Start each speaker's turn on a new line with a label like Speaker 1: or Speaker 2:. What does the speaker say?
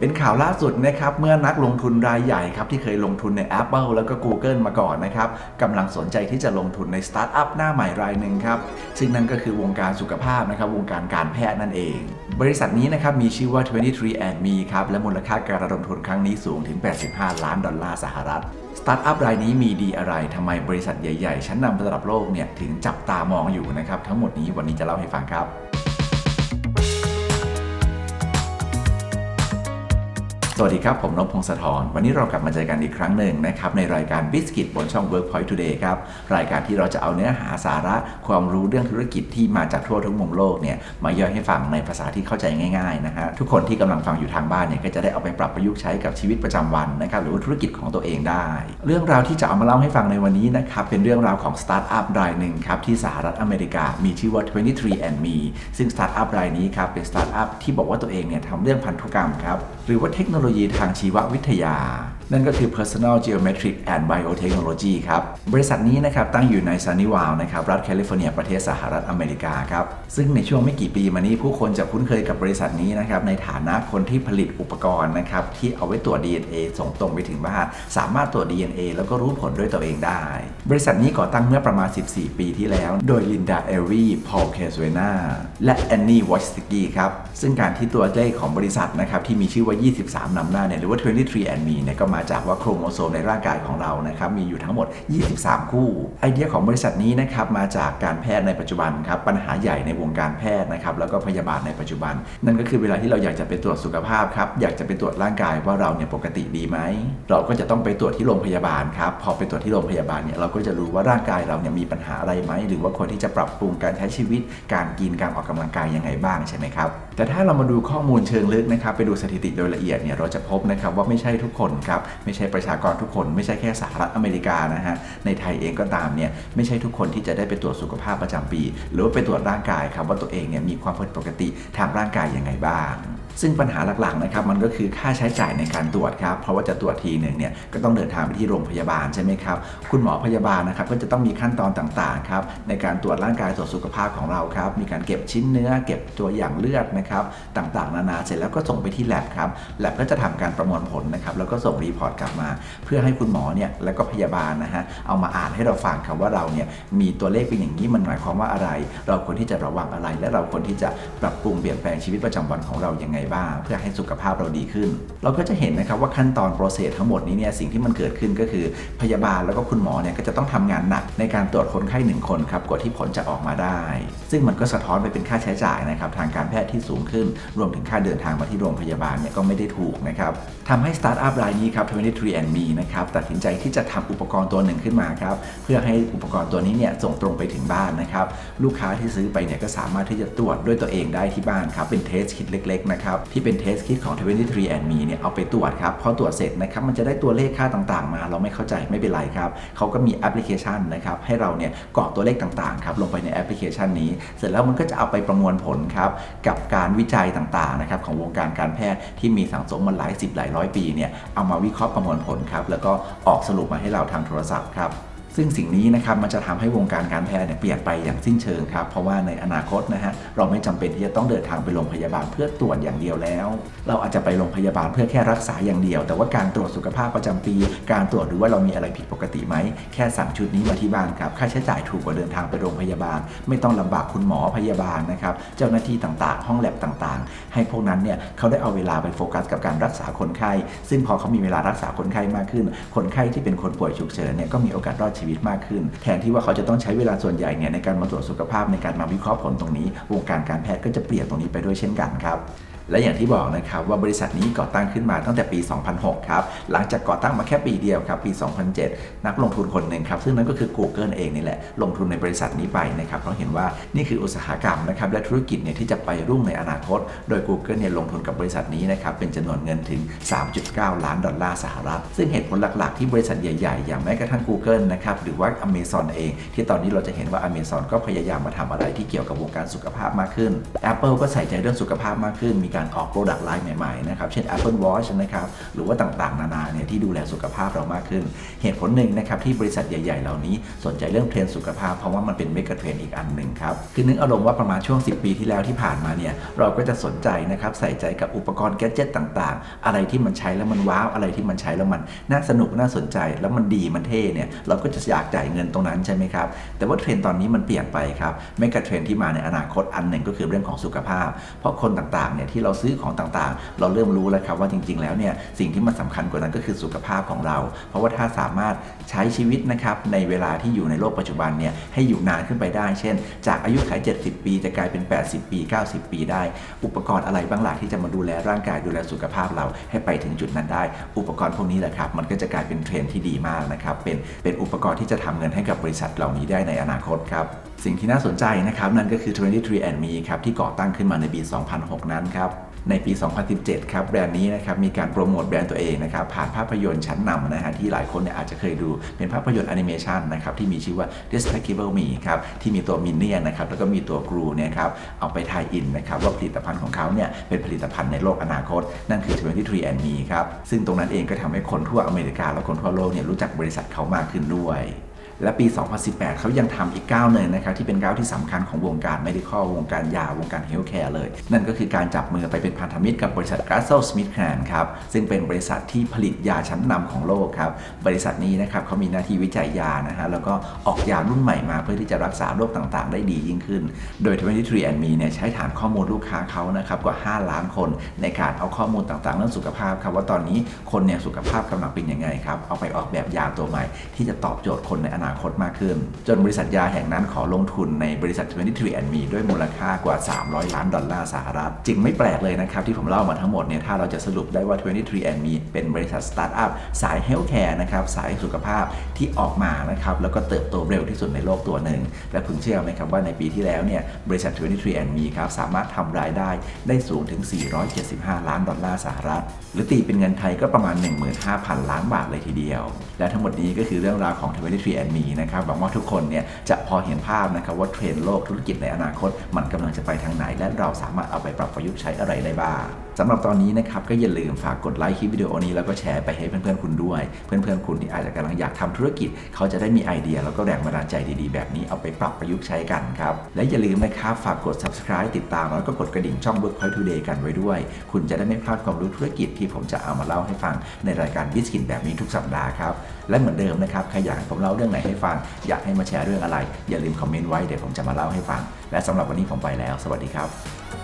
Speaker 1: เป็นข่าวล่าสุดนะครับเมื่อนักลงทุนรายใหญ่ครับที่เคยลงทุนใน Apple แล้วก็ Google มาก่อนนะครับกำลังสนใจที่จะลงทุนในสตาร์ทอัพหน้าใหม่รายหนึ่งครับซึ่งนั่นก็คือวงการสุขภาพนะครับวงการการแพทย์นั่นเอง บริษัทนี้นะครับมีชื่อว่า 23andMe ครับและมูลค่าการระดมทุนครั้งนี้สูงถึง 85 ล้านดอลลาร์สหรัฐสตาร์ทอัพรายนี้มีดีอะไรทำไมบริษัทใหญ่ ๆ ชั้นนำระดับโลกเนี่ยถึงจับตามองอยู่นะครับทั้งหมดนี้วันนี้จะเล่าให้ฟังครับ สวัสดีครับ ผมนพพงศธร วันนี้เรากลับมาเจอกันอีกครั้งหนึ่งนะครับ ในรายการ b i s c u i t บนช่อง Workpoint Today ครับ รายการที่เราจะเอาเนื้อหาสาระความรู้เรื่องธุรกิจที่มาจากทั่วทุกมุมโลกเนี่ยมาย่อยให้ฟังในภาษาที่เข้าใจง่ายๆนะฮะทุกคนที่กำลังฟังอยู่ทางบ้านเนี่ยก็จะได้เอาไปปรับประยุกต์ใช้กับชีวิตประจำวันนะครับหรือว่าธุรกิจของตัวเองได้ เรื่องราวที่จะเอามาเล่าให้ฟังในวันนี้นะครับเป็นเรื่องราวของสตาร์ทอัพรายหนึ่งครับที่สหรัฐอเมริกา มีชื่อว่า 23andMe ซึ่งสตาร์ทอัพรายนี้ครับเป็นสตาร์ทอัพที่บอกว่าตัวเองเนี่ยทำเรื่องพันธุกรรมครับหรือว่าเทคโนโลโลยีทางชีววิทยา นั่นก็คือ Personal Geometric and Biotechnology ครับ บริษัทนี้นะครับตั้งอยู่ในซันนิวาลนะครับรัฐแคลิฟอร์เนียประเทศสหรัฐอเมริกาครับ ซึ่งในช่วงไม่กี่ปีมานี้ผู้คนจะคุ้นเคยกับบริษัทนี้นะครับในฐานะคนที่ผลิตอุปกรณ์นะครับที่เอาไว้ตรวจ DNA ส่งตรงไปถึงบ้านสามารถตรวจ DNA แล้วก็รู้ผลด้วยตัวเองได้ บริษัทนี้ก่อตั้งเมื่อประมาณ 14 ปีที่แล้ว โดยลินดาเอลวีพอลเคสเวนาและแอนนี่วอชสกี้ครับ ซึ่งการที่ตัวเลขของบริษัทนะครับที่มีชื่อว่า 23 นำหน้าเนี่ยหรือว่า 23 and me เนี่ยก็มาจากว่าโครโมโซมในร่างกายของเรานะครับมีอยู่ทั้งหมด 23 คู่ ไอเดียของบริษัทนี้นะครับมาจากการแพทย์ในปัจจุบันครับปัญหาใหญ่ในวงการแพทย์นะครับแล้วก็พยาบาลในปัจจุบัน นั่นก็คือเวลาที่เราอยากจะไปตรวจสุขภาพครับอยากจะไปตรวจร่างกายว่าเราเนี่ยปกติดีไหมเราก็จะต้องไปตรวจที่โรงพยาบาลครับพอไปตรวจที่โรงพยาบาลเนี่ยเราก็จะรู้ว่าร่างกายเราเนี่ยมีปัญหาอะไรไหมหรือว่าคนที่จะปรับปรุงการใช้ชีวิต การกินการออกกำลังกายยังไงบ้างใช่ไหมครับ แต่ถ้าเรามาดูข้อมูลเชิงลึกนะครับไปดูสถิติโดยละเอียดเนี่ยเราจะพบนะครับว่าไม่ใช่ทุกคนครับไม่ใช่ประชากรทุกคนไม่ใช่แค่สหรัฐอเมริกานะฮะในไทยเองก็ตามเนี่ยไม่ใช่ทุกคนที่จะได้ไปตรวจสุขภาพประจำปี หรือว่าไปตรวจร่างกายครับว่าตัวเองเนี่ยมีความผิดปกติทางร่างกายยังไงบ้าง ซึ่งปัญหาหลักๆนะครับมันก็คือค่าใช้จ่ายในการตรวจครับเพราะว่าจะตรวจทีหนึ่งเนี่ยก็ต้องเดินทางไปที่โรงพยาบาลใช่ไหมครับคุณหมอพยาบาลนะครับก็จะต้องมีขั้นตอนต่างๆครับในการตรวจร่างกายตรวจสุขภาพของเราครับมีการเก็บชิ้นเนื้อ เก็บตัวอย่างเลือดนะครับต่างๆ นานาเสร็จแล้วก็ส่งไปที่แลบครับแลบก็จะทำการประมวลผลนะครับแล้วก็ส่งรีพอร์ตกลับมา เพื่อให้คุณหมอเนี่ยแล้วก็พยาบาลนะฮะเอามาอ่านให้เราฟังครับว่าเราเนี่ยมีตัวเลขเป็นอย่างนี้มันหมายความว่าอะไร เราควรที่จะระวังอะไร และเราควรที่จะปรับปรุงเปลี่ยนแปลงชีวิตประจำวันของเรายังไงบ้าง เพื่อให้สุขภาพเราดีขึ้น เราก็จะเห็นนะครับว่าขั้นตอนโปรเซสทั้งหมดนี้เนี่ยสิ่งที่มันเกิดขึ้นก็คือพยาบาลแล้วก็คุณหมอเนี่ยก็จะต้องทำงานหนักในการตรวจคนไข้หนึ่งคนครับกว่าที่ผลจะออกมาได้ ซึ่งมันก็สะท้อนไปเป็นค่าใช้จ่ายนะครับทางการแพทย์ที่สูงขึ้น รวมถึงค่าเดินทางมาที่โรงพยาบาลเนี่ยก็ไม่ได้ถูกนะครับทำให้สตาร์ทอัพรายนี้ครับ 23andMe นะครับตัดสินใจที่จะทำอุปกรณ์ตัวหนึ่งขึ้นมาครับเพื่อให้อุปกรณ์ตัวนี้เนี่ยส่งตรงไปถึงบ้านนะครับลูกค้าที่ซื้อไปเนี่ยก็สามารถที่จะตรวจด้วยตัวเองได้ที่บ้านครับเป็นเทสคิดเล็กๆนะครับที่เป็นเทสคิดของ 23andMe เนี่ยเอาไปตรวจครับพอตรวจเสร็จนะครับมันจะได้ตัวเลขค่าต่างๆ มา เราไม่เข้าใจไม่เป็นไรครับเขาก็มีแอปพลิเคชันนะครับให้เราเนี่ยกรอกตัวเลขต่างๆครับลงไปในแอปพลิเคชันนี้ เสร็จแล้วมันก็จะเอาไปประมวลผลครับกับการวิจัยต่างๆนะครับของวงการการแพทย์ที่มีสังสมมาหลายสิบหลายร้อยปีเนี่ยเอามาวิเคราะห์ประมวลผลครับแล้วก็ออกสรุปมาให้เราทางโทรศัพท์ครับ ซึ่งสิ่งนี้นะครับมันจะทำให้วงการการแพทย์เนี่ยเปลี่ยนไปอย่างสิ้นเชิงครับเพราะว่าในอนาคตนะฮะเราไม่จำเป็นที่จะต้องเดินทางไปโรงพยาบาลเพื่อตรวจอย่างเดียวแล้ว เราอาจจะไปโรงพยาบาลเพื่อแค่รักษาอย่างเดียว แต่ว่าการตรวจสุขภาพประจำปี การตรวจดูว่าเรามีอะไรผิดปกติไหมแค่สั่งชุดนี้มาที่บ้านครับค่าใช้จ่ายถูกกว่าเดินทางไปโรงพยาบาล ไม่ต้องลำบากคุณหมอพยาบาลนะครับเจ้าหน้าที่ต่างๆ ห้องแลบต่างๆ ให้พวกนั้นเนี่ยเขาได้เอาเวลาไปโฟกัสกับการรักษาคนไข้ ซึ่งพอเขามีเวลารักษาคนไข้มากขึ้น คนไข้ที่เป็นคนป่วยฉุกเฉินเนี่ยก็มีโอกาสรอดชีวิตมากขึ้น แทนที่ว่าเขาจะต้องใช้เวลาส่วนใหญ่เนี่ยในการมาตรวจสุขภาพในการมาวิเคราะห์ผลตรงนี้ วงการการแพทย์ก็จะเปลี่ยนตรงนี้ไปด้วยเช่นกันครับ และอย่างที่บอกนะครับว่าบริษัทนี้ก่อตั้งขึ้นมาตั้งแต่ปี 2006 ครับ หลังจากก่อตั้งมาแค่ปีเดียวครับ ปี 2007 นักลงทุนคนหนึ่งครับ ซึ่งนั่นก็คือ Google เองนี่แหละ ลงทุนในบริษัทนี้ไปนะครับ เพราะเห็นว่านี่คืออุตสาหกรรมนะครับ และธุรกิจเนี่ยที่จะไปรุ่งในอนาคต โดย Google เนี่ยลงทุนกับบริษัทนี้นะครับ เป็นจำนวนเงินถึง 3.9 ล้านดอลลาร์สหรัฐ ซึ่งเหตุผลหลักๆ ที่บริษัทใหญ่ๆ อย่างแม้กระทั่ง Google นะครับ หรือว่า Amazon เอง ที่ตอนนี้เราจะเห็นว่า Amazon ก็พยายามมาทำอะไรที่เกี่ยวกับวงการสุขภาพมากขึ้น Apple ก็ใส่ใจเรื่องสุขภาพมากขึ้นมีการออก Product Line ใหม่ๆนะครับเช่น Apple Watch นะครับหรือว่าต่างๆ นานาเนี่ยที่ดูแลสุขภาพเรามากขึ้น เหตุผลหนึ่งนะครับที่บริษัทใหญ่ ๆ เหล่านี้สนใจเรื่องเทรนสุขภาพเพราะว่ามันเป็นเมกะเทรนอีกอันหนึ่งครับคือนึกอารมณ์ว่าประมาณช่วง 10 ปีที่แล้วที่ผ่านมาเนี่ยเราก็จะสนใจนะครับใส่ใจกับอุปกรณ์แกจิตต่างๆ อะไรที่มันใช้แล้วมันว้าวอะไรที่มันใช้แล้วมันน่าสนุกน่าสนใจแล้วมันดีมันเท่เนี่ยเราก็จะอยากจ่ายเงินตรงนั้นใช่ไหมครับแต่ว่าเทรนตอนนี้มันเปลี่ยนไปครับเมกะเทรนที่มาในอนาคตอันหนึ่งก็คือเรื่องของสุขภาพ เพราะคนต่างๆเนี่ยที่เราซื้อของต่างๆ เราเริ่มรู้แล้วครับว่าจริง ๆ แล้วเนี่ยสิ่งที่มันสำคัญกว่านั้นก็คือสุขภาพของเรา เพราะว่าถ้าสามารถใช้ชีวิตนะครับในเวลาที่อยู่ในโลกปัจจุบันเนี่ยให้อยู่นานขึ้นไปได้ เช่น จากอายุขัย70 ปี จะกลายเป็น 80 ปี 90 ปีได้ อุปกรณ์อะไรบ้างหล่ะที่จะมาดูแลร่างกายดูแลสุขภาพเราให้ไปถึงจุดนั้นได้ อุปกรณ์พวกนี้แหละครับมันก็จะกลายเป็นเทรนด์ที่ดีมากนะครับเป็นเป็นอุปกรณ์ที่จะทำเงินให้กับบริษัทเหล่านี้ได้ในอนาคตครับ สิ่งที่น่าสนใจนะครับนั่นก็คือ 23 and Me ครับที่ก่อตั้งขึ้นมาในปี 2006 นั้นครับในปี 2017 ครับแบรนด์นี้นะครับมีการโปรโมทแบรนด์ตัวเองนะครับผ่านภาพยนตร์ชั้นนำนะฮะที่หลายคนเนี่ยอาจจะเคยดูเป็นภาพยนตร์แอนิเมชันนะครับที่มีชื่อว่า Despicable Me ครับที่มีตัวมินเนี่ยนะครับแล้วก็มีตัวกรูเนี่ยครับเอาไปทายอินนะครับว่าผลิตภัณฑ์ของเขาเนี่ยเป็นผลิตภัณฑ์ในโลกอนาคต นั่นคือ 23 and Me ครับซึ่งตรงนั้นเองก็ทำให้คนทั่วอเมริกาและคนทั่วโลกเนี่ยรู้จักบริษัทเขามากขึ้นด้วย และปี 2018 เขายังทำอีกก้าวหนึ่งนะครับที่เป็นก้าวที่สำคัญของวงการ medical วงการยา วงการ healthcare เลย นั่นก็คือการจับมือไปเป็นพันธมิตรกับบริษัท g a s o s m i t h k l a n ครับ ซึ่งเป็นบริษัทที่ผลิตยาชั้นนำของโลกครับ บริษัทนี้นะครับเขามีหน้าที่วิจัยยานะฮะแล้วก็ออกยารุ่นใหม่มาเพื่อที่จะรักษาโรคต่างๆ ได้ดียิ่งขึ้น โดย 23 and Me เนี่ยใช้ฐานข้อมูลลูกค้าเขานะครับกว่า 5 ล้านคน ในการเอาข้อมูลต่างๆ เรื่องสุขภาพครับว่าตอนนี้คนเนี่ยสุขภาพกำลังเป็นยังไงครับเอาไปออกแบบยาตัวใหม่ ที่จะตอบโจทย์คนในอนาคตมากขึ้น จนบริษัทยาแห่งนั้นขอลงทุนในบริษัท 23 and Me ด้วยมูลค่ากว่า 300 ล้านดอลลาร์สหรัฐ จึงไม่แปลกเลยนะครับ ที่ผมเล่ามาทั้งหมดเนี่ยถ้าเราจะสรุปได้ว่า 23 and Me เป็นบริษัทสตาร์ทอัพสายเฮลท์แคร์นะครับสายสุขภาพที่ออกมานะครับแล้วก็เติบโตเร็วที่สุดในโลกตัวหนึ่ง และคุณเชื่อไหมครับว่าในปีที่แล้วเนี่ยบริษัท 23 and Me ครับสามารถทำรายได้ได้สูงถึง 475 ล้านดอลลาร์สหรัฐ หรือตีเป็นเงินไทยก็ประมาณ 15,000 ล้านบาทเลยทีเดียว และทั้งหมดนี้ก็คือเรื่องราวของ23มีนะครับหวังว่าทุกคนเนี่ยจะพอเห็นภาพนะครับว่าเทรนด์โลกธุรกิจในอนาคต มันกำลังจะไปทางไหน และเราสามารถเอาไปปรับประยุกต์ใช้อะไรได้บ้าง สำหรับตอนนี้นะครับก็อย่าลืมฝากกดไลค์คลิปวิดีโอนี้แล้วก็แชร์ไปให้เพื่อนๆคุณด้วย เพื่อนๆคุณที่อาจจะกำลังอยากทำธุรกิจ เขาจะได้มีไอเดียแล้วก็แรงบันดาลใจดีๆ แบบนี้เอาไปปรับประยุกต์ใช้กันครับและอย่าลืมนะครับฝากกด subscribe ติดตามแล้วก็กดกระดิ่งช่อง Workpoint Today กันไว้ด้วย คุณจะได้ไม่พลาดความรู้ธุรกิจที่ผมจะเอามาเล่าให้ฟังในรายการบิสกินแบบนี้ทุกสัปดาห์ครับและเหมือนเดิมนะครับใครอยากให้ผมเล่าเรื่องไหนให้ฟัง อยากให้มาแชร์เรื่องอะไร อย่าลืมคอมเมนต์ไว้เดี๋ยวผมจะมาเล่าให้ฟัง และสำหรับวันนี้ผมไปแล้ว สวัสดีครับ